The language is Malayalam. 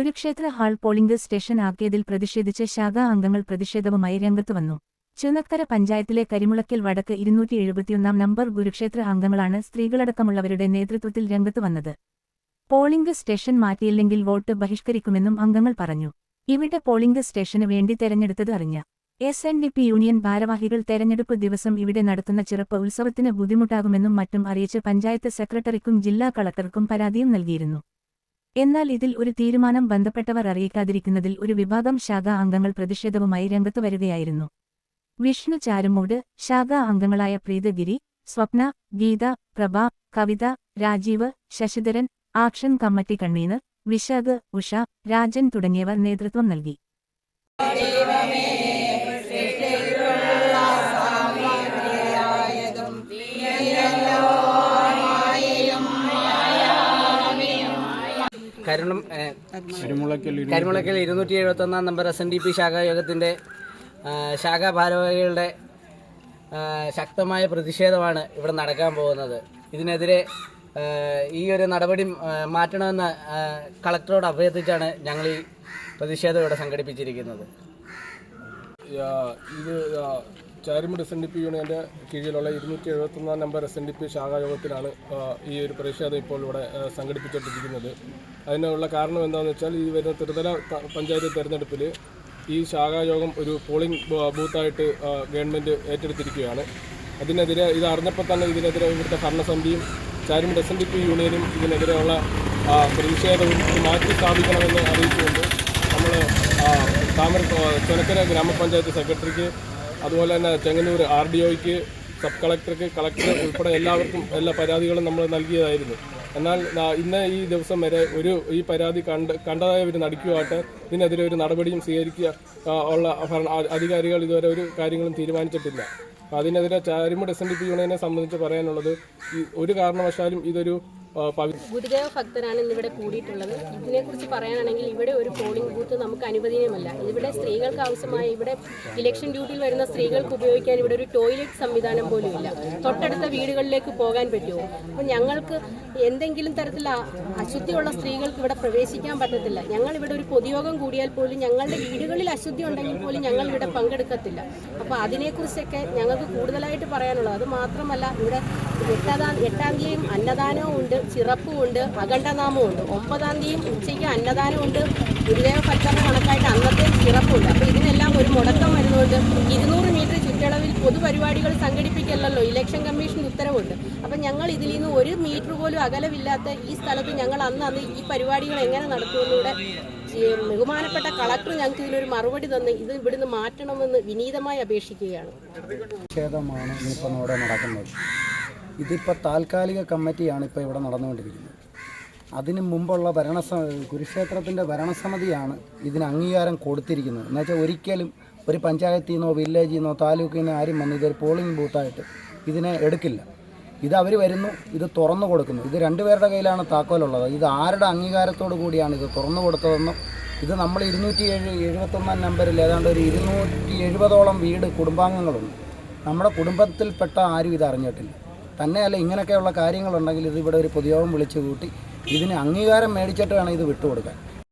കുരുക്ഷേത്ര ഹാൾ പോളിംഗ് സ്റ്റേഷൻ ആക്കിയതിൽ പ്രതിഷേധിച്ച് ശാഖാ അംഗങ്ങൾ പ്രതിഷേധവുമായി രംഗത്ത് വന്നു. ചുനക്കര പഞ്ചായത്തിലെ കരിമുളക്കിൽ വടക്ക് ഇരുന്നൂറ്റി എഴുപത്തിയൊന്നാം നമ്പർ ഗുരുക്ഷേത്ര അംഗങ്ങളാണ് സ്ത്രീകളടക്കമുള്ളവരുടെ നേതൃത്വത്തിൽ രംഗത്ത് വന്നത്. പോളിംഗ് സ്റ്റേഷൻ മാറ്റിയില്ലെങ്കിൽ വോട്ട് ബഹിഷ്കരിക്കുമെന്നും അംഗങ്ങൾ പറഞ്ഞു. ഇവിടെ പോളിംഗ് സ്റ്റേഷന് വേണ്ടി തെരഞ്ഞെടുത്തത് അറിഞ്ഞ S N D P union ഭാരവാഹികൾ തെരഞ്ഞെടുപ്പ് ദിവസം ഇവിടെ നടത്തുന്ന ചിറപ്പ് ഉത്സവത്തിന് ബുദ്ധിമുട്ടാകുമെന്നും മറ്റും അറിയിച്ച് പഞ്ചായത്ത് സെക്രട്ടറിക്കും ജില്ലാ കളക്ടർക്കും പരാതിയും നൽകിയിരുന്നു. എന്നാൽ ഇതിൽ ഒരു തീരുമാനം ബന്ധപ്പെട്ടവർ അറിയിക്കാതിരിക്കുന്നതിൽ ഒരു വിഭാഗം ശാഖാ അംഗങ്ങൾ പ്രതിഷേധവുമായി രംഗത്തു വരികയായിരുന്നു. വിഷ്ണു ചാരുമൂട് ശാഖാ അംഗങ്ങളായ Preethagiri Swapna Geetha Prabha Kavitha Rajeev Sasidharan action committee convener Vishakh Usha Rajan തുടങ്ങിയവർ നേതൃത്വം നൽകി. കരുണം കരിമുളക്കൽ ഇരുന്നൂറ്റി എഴുപത്തി ഒന്നാം number S N D P ശാഖായോഗത്തിന്റെ ശാഖാ ഭാരവാഹികളുടെ ശക്തമായ പ്രതിഷേധമാണ് ഇവിടെ നടക്കാൻ പോകുന്നത്. ഇതിനെതിരെ ഈ ഒരു നടപടി മാറ്റണമെന്ന് കളക്ടറോട് അഭ്യർത്ഥിച്ചാണ് ഞങ്ങൾ ഈ പ്രതിഷേധം ഇവിടെ സംഘടിപ്പിച്ചിരിക്കുന്നത്. ഇത് Charumoodu S N D P യൂണിയന്റെ കീഴിലുള്ള ഇരുന്നൂറ്റി എഴുപത്തൊന്നാം number S N D P ശാഖായോഗത്തിലാണ് ഈ ഒരു പ്രതിഷേധം ഇപ്പോൾ ഇവിടെ സംഘടിപ്പിച്ചുകൊണ്ടിരിക്കുന്നത് അതിനുള്ള കാരണം എന്താണെന്ന് വെച്ചാൽ ഈ വരുന്ന ത്രിതല പഞ്ചായത്ത് തെരഞ്ഞെടുപ്പിൽ ഈ ശാഖായോഗം ഒരു പോളിംഗ് ബൂത്തായിട്ട് ഗവൺമെന്റ് ഏറ്റെടുത്തിരിക്കുകയാണ്. അതിനെതിരെ ഇത് അറിഞ്ഞപ്പോൾ തന്നെ ഇതിനെതിരെ ഇവിടുത്തെ ഭരണസമിതിയും Charummoodu S N D P യൂണിയനും ഇതിനെതിരെയുള്ള പ്രതിഷേധവും മാറ്റി സ്ഥാപിക്കണമെന്ന് അറിയിച്ചുകൊണ്ട് നമ്മൾ താമര ചുനക്കര ഗ്രാമപഞ്ചായത്ത് സെക്രട്ടറിക്ക് അതുപോലെ തന്നെ ചെങ്ങന്നൂർ ആർ ഡി ഒയ്ക്ക് സബ് കളക്ടർക്ക് കളക്ടർ ഉൾപ്പെടെ എല്ലാവർക്കും എല്ലാ പരാതികളും നമ്മൾ നൽകിയതായിരുന്നു. എന്നാൽ ഇന്ന് ഈ ദിവസം വരെ ഒരു ഈ പരാതി കണ്ട് കണ്ടതായ ഒരു നടിക്കുവാട്ട് ഇതിനെതിരെ ഒരു നടപടിയും സ്വീകരിക്കുക ഉള്ള അധികാരികൾ ഇതുവരെ ഒരു കാര്യങ്ങളും തീരുമാനിച്ചിട്ടില്ല. അതിനെതിരെ Charummoodu S N D P യൂണിയനെ സംബന്ധിച്ച് പറയാനുള്ളത് ഈ ഒരു കാരണവശാലും ഇതൊരു ഗുരുദേവ ഭക്തരാണ് ഇന്നിവിടെ കൂടിയിട്ടുള്ളത്. ഇതിനെക്കുറിച്ച് പറയാനാണെങ്കിൽ ഇവിടെ ഒരു പോളിംഗ് ബൂത്ത് നമുക്ക് അനുവദനീയമല്ല. ഇവിടെ സ്ത്രീകൾക്ക് ആവശ്യമായ ഇവിടെ ഇലക്ഷൻ ഡ്യൂട്ടിയിൽ വരുന്ന സ്ത്രീകൾക്ക് ഉപയോഗിക്കാൻ ഇവിടെ ഒരു ടോയ്ലറ്റ് സംവിധാനം പോലും ഇല്ല. തൊട്ടടുത്ത വീടുകളിലേക്ക് പോകാൻ പറ്റുമോ? അപ്പോൾ ഞങ്ങൾക്ക് എന്തെങ്കിലും തരത്തിൽ അശുദ്ധിയുള്ള സ്ത്രീകൾക്ക് ഇവിടെ പ്രവേശിക്കാൻ പറ്റത്തില്ല. ഞങ്ങൾ ഇവിടെ ഒരു പൊതുയോഗം കൂടിയാൽ പോലും ഞങ്ങളുടെ വീടുകളിൽ അശുദ്ധി ഉണ്ടെങ്കിൽ പോലും ഞങ്ങൾ ഇവിടെ പങ്കെടുക്കത്തില്ല. അപ്പോൾ അതിനെക്കുറിച്ചൊക്കെ ഞങ്ങൾക്ക് കൂടുതലായിട്ട് പറയാനുള്ളത്. അത് മാത്രമല്ല ഇവിടെ എട്ടാം എട്ടാം തീയതിയും അന്നദാനവും ഉണ്ട് ചിറപ്പും ഉണ്ട് അഖണ്ഡനാമവും ഉണ്ട് ഒമ്പതാം തീയതിയും ഉച്ചയ്ക്ക് അന്നദാനം ഉണ്ട് ഗുരുദേവ ഭക്തരുടെ കണക്കായിട്ട് അന്നത്തെ ചിറപ്പുണ്ട്. അപ്പോൾ ഇതിനെല്ലാം ഒരു മുടക്കം വരുന്നുണ്ട്. ഇരുന്നൂറ് മീറ്റർ ചുറ്റളവിൽ പൊതുപരിപാടികൾ സംഘടിപ്പിക്കല്ലോ ഇലക്ഷൻ കമ്മീഷൻ ഉത്തരവുണ്ട്. അപ്പം ഞങ്ങൾ ഇതിൽ നിന്ന് ഒരു മീറ്റർ പോലും അകലമില്ലാത്ത ഈ സ്ഥലത്ത് ഞങ്ങൾ അന്ന് അന്ന് ഈ പരിപാടികൾ എങ്ങനെ നടത്തുമെന്നൂടെ ബഹുമാനപ്പെട്ട കളക്ടർ ഞങ്ങൾക്ക് ഇതിനൊരു മറുപടി തന്ന് ഇത് ഇവിടുന്ന് മാറ്റണമെന്ന് വിനീതമായി അപേക്ഷിക്കുകയാണ്. നടക്കുന്നത്. ഇതിപ്പോൾ താൽക്കാലിക കമ്മിറ്റിയാണ് ഇപ്പോൾ ഇവിടെ നടന്നുകൊണ്ടിരിക്കുന്നത്. അതിന് മുമ്പുള്ള ഭരണസ കുരുക്ഷേത്രത്തിന്റെ ഭരണസമിതിയാണ് ഇതിന് അംഗീകാരം കൊടുത്തിരിക്കുന്നത്. എന്നുവെച്ചാൽ ഒരിക്കലും ഒരു പഞ്ചായത്തിൽ നിന്നോ വില്ലേജിൽ നിന്നോ താലൂക്കിൽ നിന്നോ ആരും വന്ന് ഇതൊരു പോളിംഗ് ബൂത്തായിട്ട് ഇതിനെ എടുക്കില്ല. ഇത് അവർ വരുന്നു ഇത് തുറന്നു കൊടുക്കുന്നു. ഇത് രണ്ടുപേരുടെ കയ്യിലാണ് താക്കോലുള്ളത്. ഇത് ആരുടെ അംഗീകാരത്തോടു കൂടിയാണ് ഇത് തുറന്നു കൊടുത്തതെന്നും ഇത് നമ്മൾ ഇരുന്നൂറ്റി ഏഴ് എഴുപത്തൊന്നാം നമ്പറിൽ ഏതാണ്ട് ഒരു ഇരുന്നൂറ്റി എഴുപതോളം വീട് കുടുംബാംഗങ്ങളുണ്ട്. നമ്മുടെ കുടുംബത്തിൽപ്പെട്ട ആരും ഇത് അറിഞ്ഞിട്ടില്ല. തന്നെയല്ല ഇങ്ങനെയൊക്കെയുള്ള കാര്യങ്ങളുണ്ടെങ്കിൽ ഇത് ഇവിടെ ഒരു പൊതുയോഗം വിളിച്ചു കൂട്ടി ഇതിന് അംഗീകാരം മേടിച്ചിട്ട് വേണം ഇത് വിട്ടുകൊടുക്കാൻ